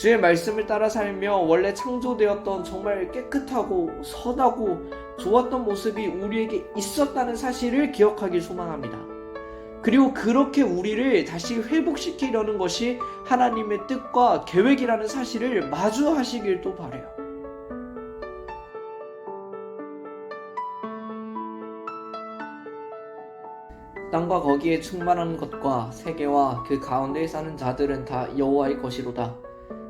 주의 말씀을 따라 살며 원래 창조되었던 정말 깨끗하고 선하고 좋았던 모습이 우리에게 있었다는 사실을 기억하길 소망합니다. 그리고 그렇게 우리를 다시 회복시키려는 것이 하나님의 뜻과 계획이라는 사실을 마주하시길 또 바래요. 땅과 거기에 충만한 것과 세계와 그 가운데에 사는 자들은 다 여호와의 것이로다.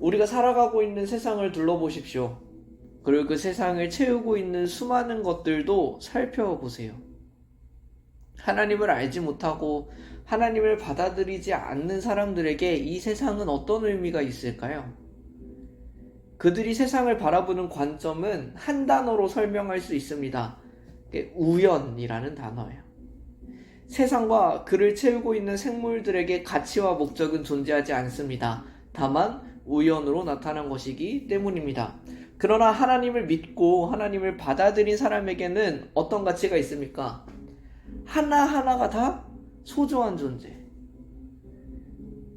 우리가 살아가고 있는 세상을 둘러보십시오. 그리고 그 세상을 채우고 있는 수많은 것들도 살펴보세요. 하나님을 알지 못하고 하나님을 받아들이지 않는 사람들에게 이 세상은 어떤 의미가 있을까요? 그들이 세상을 바라보는 관점은 한 단어로 설명할 수 있습니다. 우연이라는 단어예요. 세상과 그를 채우고 있는 생물들에게 가치와 목적은 존재하지 않습니다. 다만 우연으로 나타난 것이기 때문입니다. 그러나 하나님을 믿고 하나님을 받아들인 사람에게는 어떤 가치가 있습니까? 하나하나가 다 소중한 존재.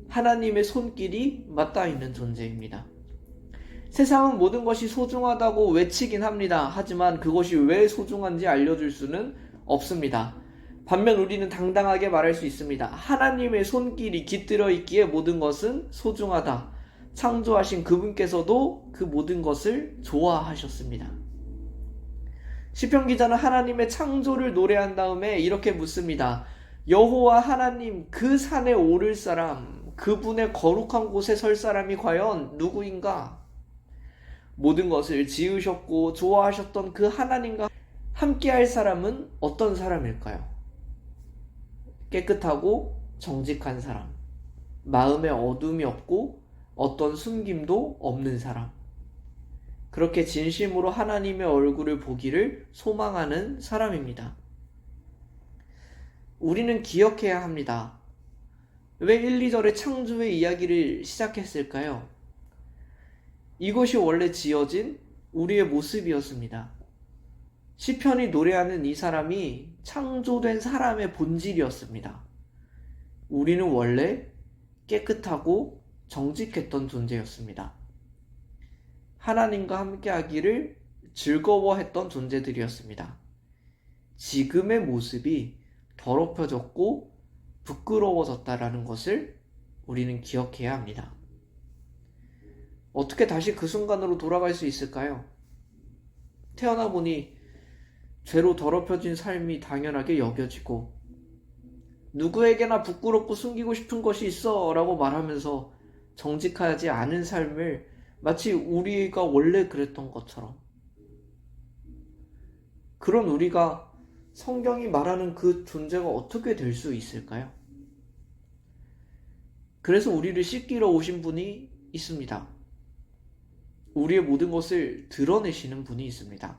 하나님의 손길이 맞닿아 있는 존재입니다. 세상은 모든 것이 소중하다고 외치긴 합니다. 하지만 그것이 왜 소중한지 알려줄 수는 없습니다. 반면 우리는 당당하게 말할 수 있습니다. 하나님의 손길이 깃들어 있기에 모든 것은 소중하다. 창조하신 그분께서도 그 모든 것을 좋아하셨습니다. 시편 기자는 하나님의 창조를 노래한 다음에 이렇게 묻습니다. 여호와 하나님 그 산에 오를 사람 그분의 거룩한 곳에 설 사람이 과연 누구인가? 모든 것을 지으셨고 좋아하셨던 그 하나님과 함께 할 사람은 어떤 사람일까요? 깨끗하고 정직한 사람, 마음에 어둠이 없고 어떤 숨김도 없는 사람. 그렇게 진심으로 하나님의 얼굴을 보기를 소망하는 사람입니다. 우리는 기억해야 합니다. 왜 1, 2절의 창조의 이야기를 시작했을까요? 이것이 원래 지어진 우리의 모습이었습니다. 시편이 노래하는 이 사람이 창조된 사람의 본질이었습니다. 우리는 원래 깨끗하고 정직했던 존재였습니다. 하나님과 함께하기를 즐거워했던 존재들이었습니다. 지금의 모습이 더럽혀졌고 부끄러워졌다라는 것을 우리는 기억해야 합니다. 어떻게 다시 그 순간으로 돌아갈 수 있을까요? 태어나 보니 죄로 더럽혀진 삶이 당연하게 여겨지고 누구에게나 부끄럽고 숨기고 싶은 것이 있어 라고 말하면서 정직하지 않은 삶을 마치 우리가 원래 그랬던 것처럼 그런 우리가 성경이 말하는 그 존재가 어떻게 될 수 있을까요? 그래서 우리를 씻기러 오신 분이 있습니다. 우리의 모든 것을 드러내시는 분이 있습니다.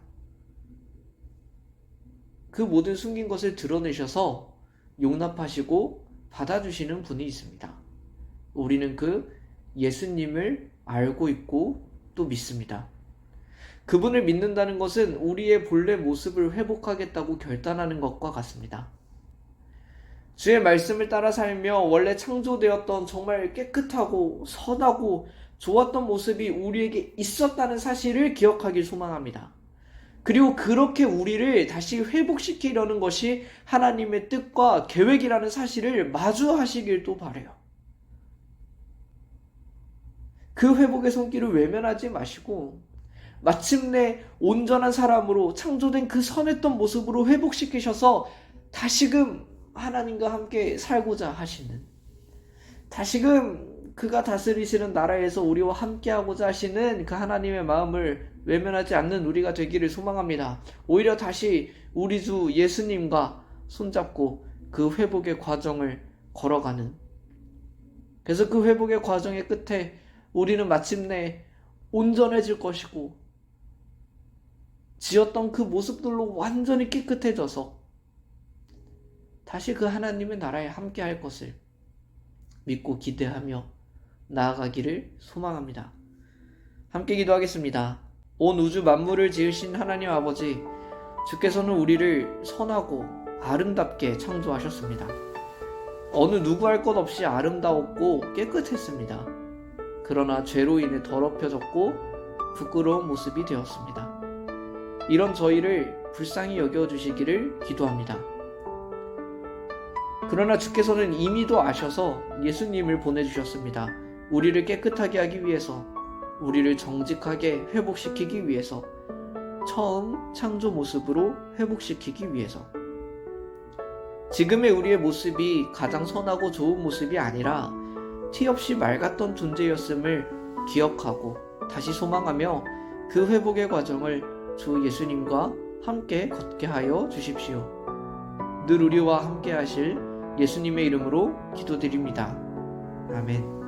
그 모든 숨긴 것을 드러내셔서 용납하시고 받아주시는 분이 있습니다. 우리는 그 예수님을 알고 있고 또 믿습니다. 그분을 믿는다는 것은 우리의 본래 모습을 회복하겠다고 결단하는 것과 같습니다. 주의 말씀을 따라 살며 원래 창조되었던 정말 깨끗하고 선하고 좋았던 모습이 우리에게 있었다는 사실을 기억하길 소망합니다. 그리고 그렇게 우리를 다시 회복시키려는 것이 하나님의 뜻과 계획이라는 사실을 마주하시길 또 바래요. 그 회복의 손길을 외면하지 마시고 마침내 온전한 사람으로 창조된 그 선했던 모습으로 회복시키셔서 다시금 하나님과 함께 살고자 하시는 다시금 그가 다스리시는 나라에서 우리와 함께하고자 하시는 그 하나님의 마음을 외면하지 않는 우리가 되기를 소망합니다. 오히려 다시 우리 주 예수님과 손잡고 그 회복의 과정을 걸어가는 그래서 그 회복의 과정의 끝에 우리는 마침내 온전해질 것이고 지었던 그 모습들로 완전히 깨끗해져서 다시 그 하나님의 나라에 함께 할 것을 믿고 기대하며 나아가기를 소망합니다. 함께 기도하겠습니다. 온 우주 만물을 지으신 하나님 아버지, 주께서는 우리를 선하고 아름답게 창조하셨습니다. 어느 누구 할 것 없이 아름다웠고 깨끗했습니다. 그러나 죄로 인해 더럽혀졌고 부끄러운 모습이 되었습니다. 이런 저희를 불쌍히 여겨주시기를 기도합니다. 그러나 주께서는 이미도 아셔서 예수님을 보내주셨습니다. 우리를 깨끗하게 하기 위해서, 우리를 정직하게 회복시키기 위해서, 처음 창조 모습으로 회복시키기 위해서. 지금의 우리의 모습이 가장 선하고 좋은 모습이 아니라 티 없이 맑았던 존재였음을 기억하고 다시 소망하며 그 회복의 과정을 주 예수님과 함께 걷게 하여 주십시오. 늘 우리와 함께 하실 예수님의 이름으로 기도드립니다. 아멘.